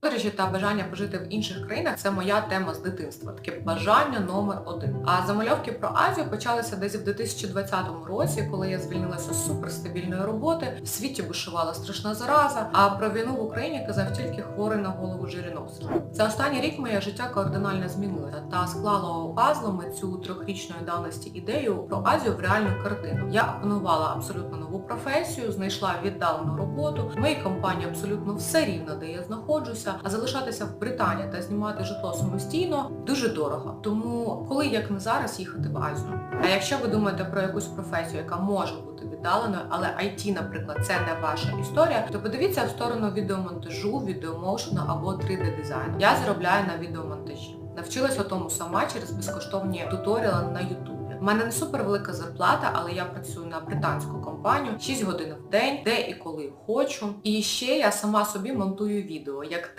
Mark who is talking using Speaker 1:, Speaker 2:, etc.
Speaker 1: Подорожі та бажання пожити в інших країнах це моя тема з дитинства, таке бажання номер один. А замальовки про Азію почалися десь в 2020 році, коли я звільнилася з суперстабільної роботи. В світі бушувала страшна зараза, а про війну в Україні казав тільки хворий на голову жирінос. За останній рік моє життя кардинально змінилося та склало пазлами цю трьохрічної давності ідею про Азію в реальну картину. Я опанувала абсолютно нову професію, знайшла віддалену роботу. В моїй компанії абсолютно все рівно, де я знаходжуся, а залишатися в Британії та знімати житло самостійно дуже дорого. Тому коли як не зараз їхати в Азію. А якщо ви думаєте про якусь професію, яка може бути віддаленою, але IT, наприклад, це не ваша історія, то подивіться в сторону відеомонтажу, відеомоушену або 3D дизайну. Я заробляю на відеомонтажі. Навчилася тому сама через безкоштовні туторіали на YouTube. У мене не супер велика зарплата, але я працюю на британську компанію 6 годин в день, де і коли хочу. І ще я сама собі монтую відео, як те,